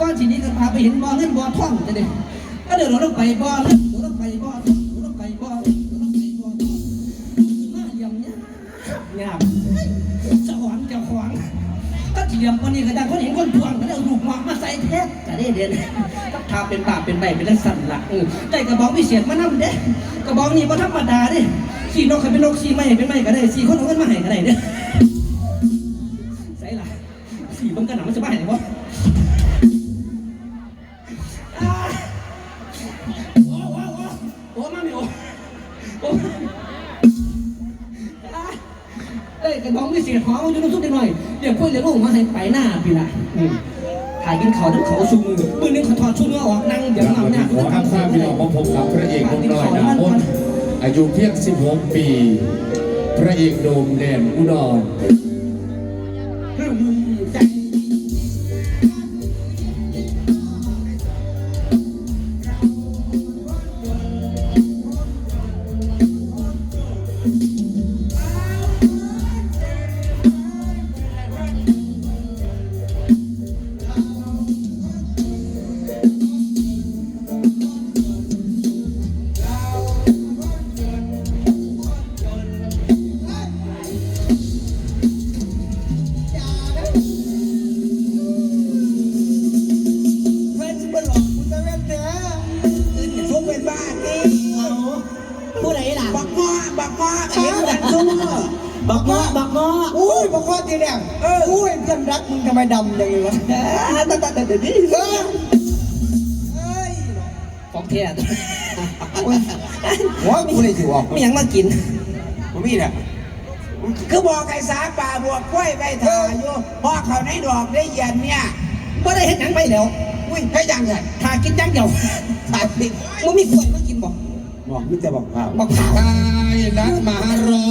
ก้อนทีนี้ก็พาไปเห็นบ่อเงินบ่อทองจะเด็ก็เดินลงไปบ่อเงินเดินลงไปบ่องเดินลงไปบ่อเงินเดินลงไปบ่อมาเยี่ยมเนี่ยงามสวรรค์เจ้าของก็เทียมคนนี้ก็ได้คนเห็นคนทวงก็ได้เอาลูกหมอกมาใส่แท้จะได้เด่นก็ทาเป็นบาปเป็นใบเป็นลักษณะเออได้กระบอกวิเศษมานำเด้กระบอกนี้บ่ธรรมดาเด้ขี่นกให้เป็นนกขี่ไม้ให้เป็นไม้ก็ได้สีคนเอาเงินมาให้ก็ได้เด้ โอ้โอ้โอ้มาไม่โอ้โอ้เอ้ยกระบองไม่เสียหอมอยู่น้ำซุปหน่อยเดี๋ยวคุยเดี๋ยวลูกมาให้ไปหน้าพี่ละถ่ายกินเขาทั้งเขาชูมือมือนึงเขาถอดชุดเนื้อออกนั่งเดี๋ยวครับเอาวันหน้าขอท่านข้าพี่น้องมาพบกับพระเอกหนุ่มน้อยหนามนอายุเพียง 16 ปี พระเอกโดมแดนอุดรใจเกงอเห็นกันซุ่มบักงอบักงออุ้ยบักงอทีแรกเอออุ้ยเพื่อนรักมึงทำไมดำอย่างนี้วะตัดตัดตัดเดี๋ยวนี้เออเอ้ยของแท้โอ้ยหัวกูเลยสิออกไม่ยังมากินผมมีแหละคือบอกไอ้สาป่าบวกกล้วยไปถ่ายอยู่พอกเขาในดอกได้เย็นเนี่ยบ่ได้เห็นยังไปแล้วอุ้ยให้ยังไงถ่ายกินจังเดียวถ่ายปิดมึงมีกล้วยมากินบ่บอกมิจะบอกข่าวบอกข่าว นัดมารอ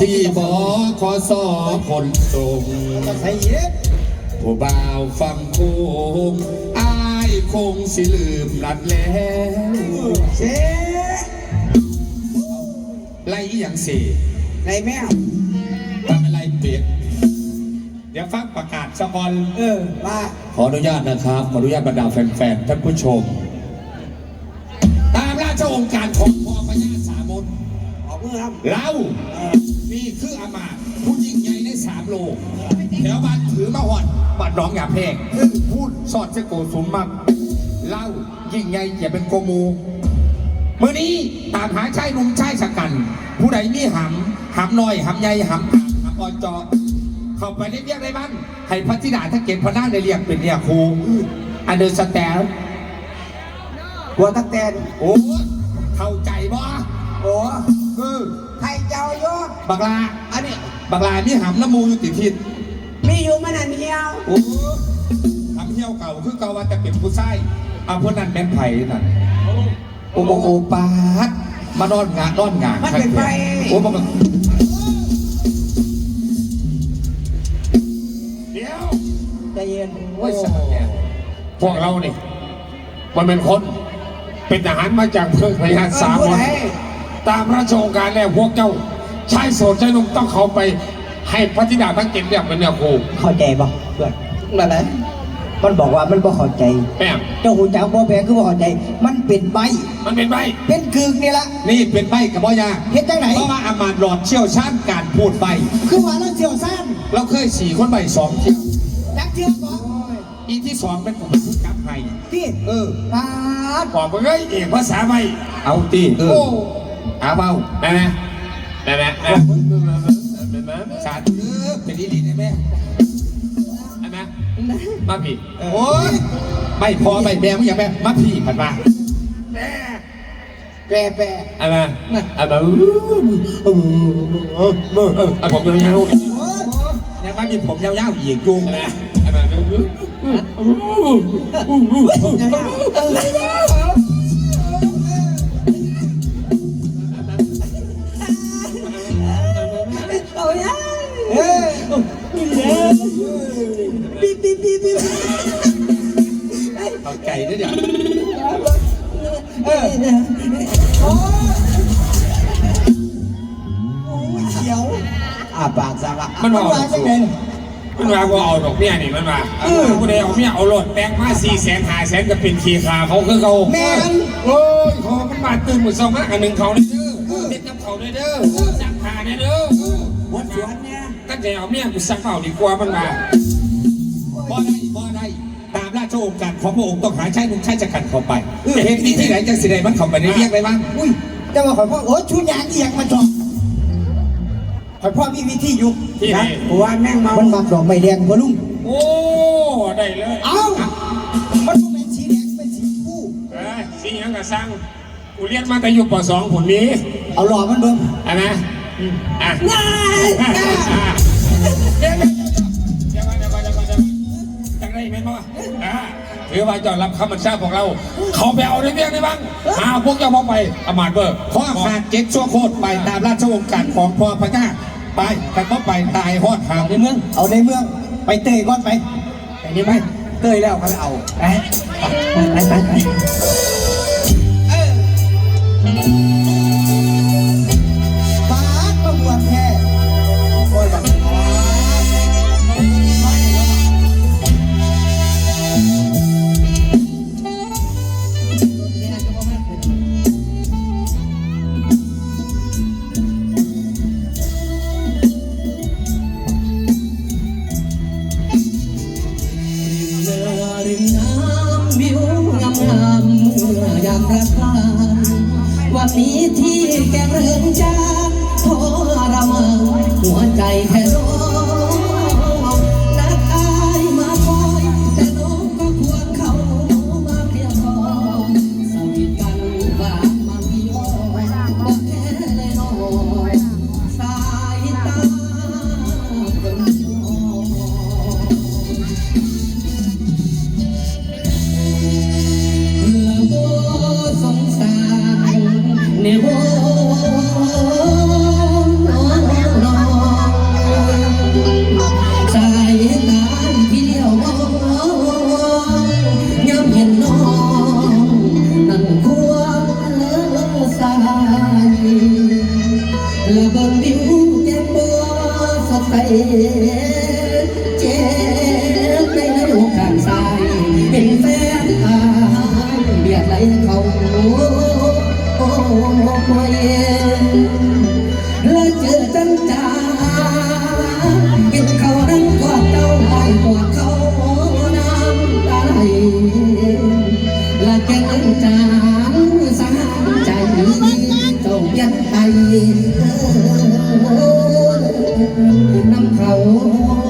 ที่บอขอสอผลส่งบผู้บ่าวฟังโคงอายคงสิลืมนัดแล้วเซ่ไล่อีหยังเสีในแมวทำอะไรเปียกเดี๋ยวฟังประกาศสะกอนเออว่าขออนุญาตนะครับ ขออนุญาตบรรดาแฟนๆท่านผู้ชม ตามราชองค์การของพ่อพญา ครับ เรานี่คืออามาตย์ผู้ยิ่งใหญ่ในสามโลกแถวบ้านถือมาหอดบัดหนองหยาเพงพูดสอดเสโกสุมมักเล่ายิ่งใหญ่อย่าเป็นโกมูมื่อนี้ตามหาชายหนุ่มชายสกัน ผู้ใดมีหำหำน้อยหำใหญ่หำกลางหำอ่อนจอเข้าไปในเรียกได้บ้างให้พัทิดาถ้าเก็บพระนางได้เรียกเป็นเนี่ยครูอันเดอร์สแตนหัวตะแตนโอ้เข้าใจบ่ โอ้คือใครเจ้าโยกบักลา อันนี้บักลานี่หำน้ำมูอยู่ติดทิศมีอยู่มันอันเดียวโอ้ทำเที่ยวเก่าคือเก่าว่าจะเป็นผู้ชายเอาพวกนั้นแม่นไผ่นั่นโอ้โหโอปาดมานอนงานนอนงานมันเป็นไฟโอ้บอกว่าเดี๋ยวใจเย็นโอ้ยสัตว์เนี่ยพวกเรานี่มันเป็นคน เป็นทหารมาจากเพื่อนพยานสามคน ตามราชองค์การแล้วพวกเจ้าชายโสดชายหนุ่มต้องเขาไปให้พระธิดาทั้งเก็บเรียกเป็นเนี่ยครูเข้าใจป่ะเพื่อนมาไหนมันบอกว่ามันบ่เข้าใจแม่งเจ้าหูจักบ่แพงคือบ่เข้าใจ มันเป็นใบมันเป็นใบเป็นกึ่งนี่ละนี่เป็นใบกับพ่อยาเฮ็ดจังไหนเพราะว่าอามาตย์หลอดเชี่ยวชาญการพูดใบคือว่าเราเจียวซ่านเราเคยสี่คนใบสองเที่ยวจักเจียวบ่อีที่สองเป็นผมเป็นผู้จับให้ที่เออปาดบอกว่าเฮ้ยเอกภาษาใบเอาตีเออโอ้เอาเบาได้ไหมได้ไหมได้ไหมสาธุเออเป็นอีหลีได้ไหมได้ไหมมาพี่โอ้ยไม่พอไม่แบงไม่อยากแบงมาพี่ผัดมาแปรแปรอะไรมาอะไรมาเอาผมยาวๆยังไม่มีผมยาวๆอีกจุงนะอะไรมาเยเฮ้ยปี๊บปี๊บปี๊บปี๊บเอาไก่ด้วยเดี๋ยวเออโอ้ยเขียวอ่าปากซะละมันบอกว่าจังได๋มันว่าว่าเอาดอกเมียนี่มันว่ากูได้เอาเมียเอารถแบงค์มาสี่แสนห้าแสนก็เป็นขีขาเขาคือเขาแม่นโอ้ยขอมันมาตื่นหมดสองมากอันหนึ่งเขาเลยเด้อเด็ดกับเขาเลยเด้อสักขาเลยเด้อ ดสวนเนี่ยตั้งใจเอาเมียกูสักเป่าดีกว่ามันมาบ่ได้บ่ได้ตามราชโองการของพระองค์ต้องหาชายหนุ่มชายจักรันเข้าไปเหตุนี้ที่ไหนจะสิได้มันเข้าไปในเรียกได้บ้างอุ้ยแต่ว่าข่อยพ่อโอ้ยชุดยางเอียงมาจอกข่อยพ่อมีวิธีอยู่ที่ไหนกูว่าแม่งเมามันมักดอกไม้แดงกว่าลุงโอ้ได้เลย เอ้ามันบ่เป็นสีแดงเป็นสีฟูเอ้ยสิยังกะสั่งกูเรียนมาแต่อยู่ปสองผลนี้ เอาหล่อมันเบิ่งอะนะ อะง่ายเดี๋ยวเดี๋ยวเดี๋ยวเดี๋ยวเดี๋ยวเดี๋ยวเดี๋ยวจังไรแม่นบ่อ่าถือว่าจอดรับคำบัญชาของเรา เขาไปเอาได้เบี้ยได้บ้างหาพวกเจ้าพ่อไปอมาตเบอร์ข้อขาดเจ็ดชั่วโคตรไปตามราชวงศ์การของพ่อพระเจ้าไปแต่ก็ไปตายฮอดหามในเมือง เอาในเมือง ไปเตะก่อนไปไปนี่ไหมเตยแล้วเขาเอาไปไปไปไป ระทานวันนี้ที่แกเรืองจานทรมานหัวใจแค่ร้อ ละบนวิวแก้มบัวสดใสเจ็บในในโอกาสสายเห็นแฟนอายเบียดไหลเขาโอ้ไม่แล เขา